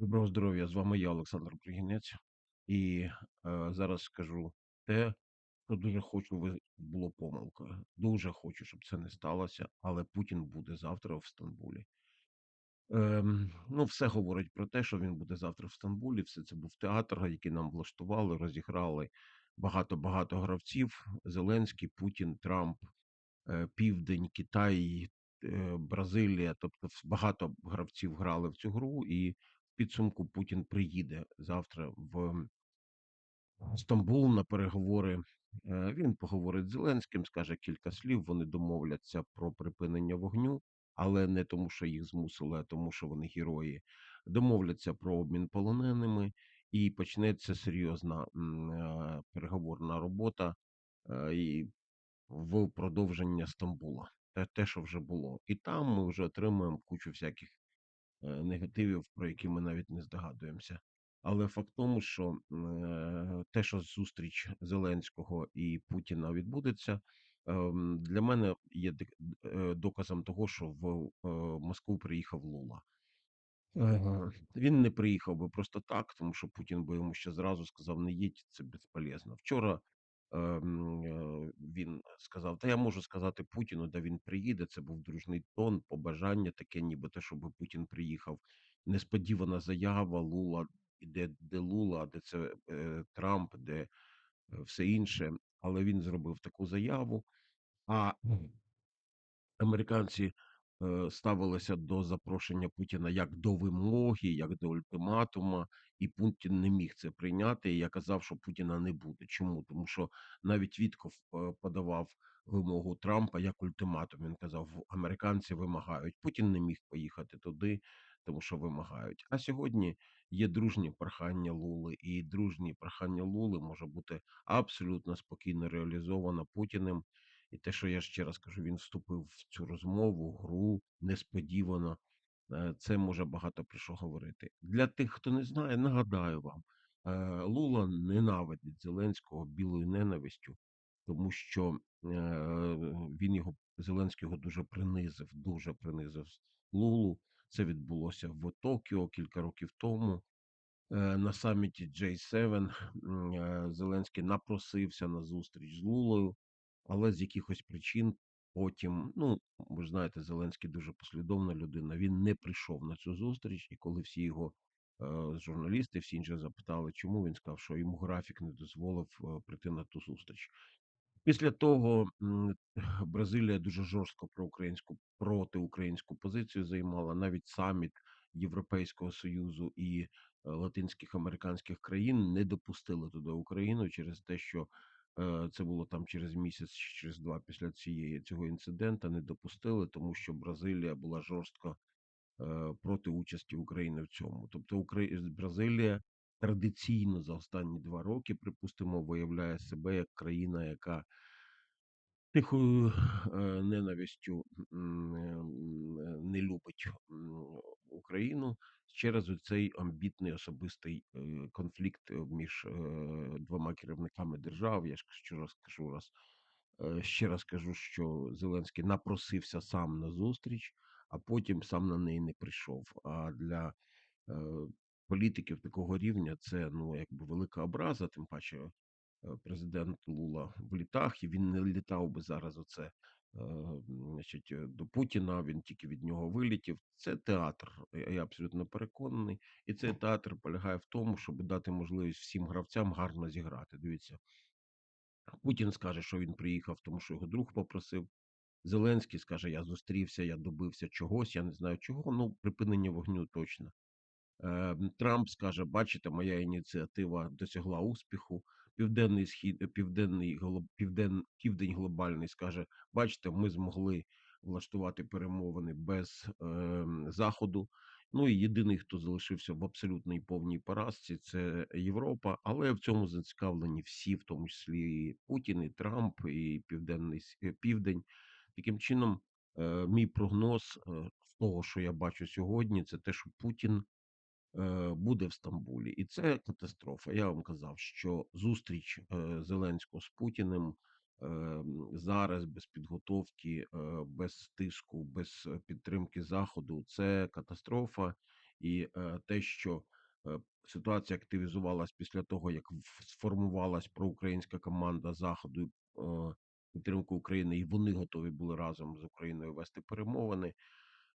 Доброго здоров'я! З вами я, Олександр Пригінець, і е, зараз скажу те, що дуже хочу, ви було помилкою. Дуже хочу, щоб це не сталося, але Путін буде завтра в Стамбулі. Ем, ну, все говорить про те, що він буде завтра в Стамбулі. Все це був театр, який нам влаштували, розіграли багато-багато гравців: Зеленський, Путін, Трамп, е, Південь, Китай, е, Бразилія. Тобто, багато гравців грали в цю гру, і підсумку Путін приїде завтра в Стамбул на переговори. Е, Він поговорить з Зеленським, скаже кілька слів. Вони домовляться про припинення вогню, але не тому, що їх змусили, а тому, що вони герої. Домовляться про обмін полоненими, і почнеться серйозна е, переговорна робота е, і в продовження Стамбула. Те, що вже було, і там ми вже отримуємо кучу всяких негативів, про які ми навіть не здогадуємося. Але факт в тому, що е, те, що зустріч Зеленського і Путіна відбудеться, ем, для мене є е, доказом того, що в е, Москву приїхав Лула. Е, Він не приїхав би просто так, тому що Путін би йому ще зразу сказав: не їдь, це безполезно. Вчора е, він сказав: Та я можу сказати Путіну, де він приїде. Це був дружний тон, побажання таке, ніби те, щоб Путін приїхав. Несподівана заява Лула, де, де Лула, де це е, Трамп, де е, все інше. Але він зробив таку заяву. А американці е, ставилися до запрошення Путіна як до вимоги, як до ультиматума, і Путін не міг це прийняти. І я казав, що Путіна не буде. Чому? Тому що навіть Вітков е, подавав вимогу Трампа як ультиматум. Він казав, американці вимагають. Путін не міг поїхати туди, тому що вимагають. А сьогодні є дружні прохання Лули, і дружні прохання Лули може бути абсолютно спокійно реалізовано Путіним. І те, що я ще раз кажу, він вступив в цю розмову, гру несподівано. Е, Це може багато про що говорити. Для тих, хто не знає, нагадаю вам, е, Лула ненавидить Зеленського білою ненавистю, тому що е, він його Зеленський дуже принизив, дуже принизив Лулу. Це відбулося в Токіо кілька років тому. На саміті J7 е, Зеленський напросився на зустріч з Лулою але з якихось причин потім, ну ви знаєте, Зеленський дуже послідовна людина. Він не прийшов на цю зустріч, і коли всі його е, журналісти, всі інші запитали, чому він сказав, що йому графік не дозволив е, прийти на ту зустріч. Після того Бразилія дуже жорстко проукраїнську протиукраїнську позицію займала. Навіть саміт Європейського союзу і е, латинських американських країн не допустили туди Україну через те, що це було там через місяць, через два після цієї цього інцидента. Не допустили, тому що Бразилія була жорстко е, проти участі України в цьому. Тобто. Бразилія традиційно за останні два роки, припустимо, виявляє себе як країна, яка тихою е, ненавистю е, е, не любить Україну через цей амбітний особистий е, конфлікт е, між е, двома керівниками держав. Я ж раз кажу раз. Ще раз кажу, що Зеленський напросився сам на зустріч, а потім сам на неї не прийшов. А для політиків такого рівня це ну якби велика образа, тим паче президент Лула в літах, і він не літав би зараз. Оце е, значить, е, до Путіна. Він тільки від нього вилітів. Це театр. Я абсолютно переконаний, і цей театр полягає в тому, щоб дати можливість всім гравцям гарно зіграти. Дивіться, Путін скаже, що він приїхав, тому що його друг попросив. Зеленський скаже: Я зустрівся, я добився чогось, я не знаю чого. Ну, припинення вогню точно. Е, Трамп скаже: Бачите, моя ініціатива досягла успіху. Південний схід, е, південний півден, південь глобальний скаже: Бачите, ми змогли влаштувати перемовини без е, заходу. Ну і єдиний, хто залишився в абсолютній повній поразці, це Європа. Але в цьому зацікавлені всі, в тому числі і Путін, і Трамп, і Південний е, Південь. Таким чином, е, мій прогноз з того, що я бачу сьогодні, це те, що Путін буде в Стамбулі, і це катастрофа. Я вам казав, що зустріч е, Зеленського з Путіним е, зараз без підготовки, е, без тиску, без е, підтримки Заходу це катастрофа. І, е, те, що, е, ситуація активізувалась після того, як сформувалась проукраїнська команда Заходу, е, підтримку України, і вони готові були разом з Україною вести перемовини.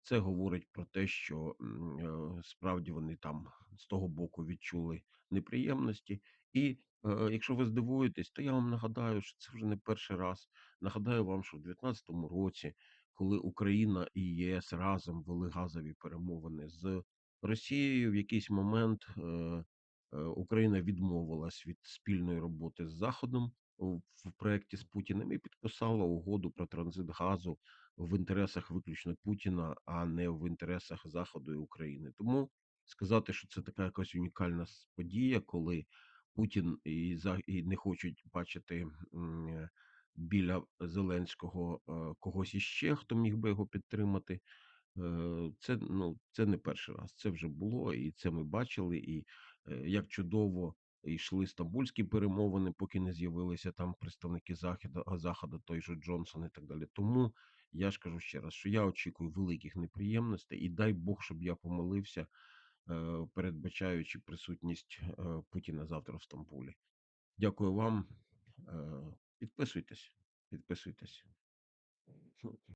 Це говорить про те, що, е, справді вони там з того боку відчули неприємності. І, е, якщо ви здивуєтесь, то я вам нагадаю, що це вже не перший раз. Нагадаю вам, що в 19-му році, коли Україна і ЄС разом вели газові перемовини з Росією, в якийсь момент, е, Україна відмовилась від спільної роботи з Заходом в проекті з Путіним і підписала угоду про транзит газу в інтересах виключно Путіна, а не в інтересах Заходу і України. Тому сказати, що це така якась унікальна подія, коли Путін і і не хочуть бачити, біля Зеленського, е, когось іще, хто міг би його підтримати. Е, це, ну, це не перший раз. Це вже було, і це ми бачили. І, е, як чудово йшли стамбульські перемовини, поки не з'явилися там представники Західа Заходу, той же Джонсон і так далі. Тому я ж кажу ще раз, що я очікую великих неприємностей, і дай Бог, щоб я помилився, е, передбачаючи присутність, е, Путіна завтра в Стамбулі. Дякую вам. Е, підписуйтесь, підписуйтесь.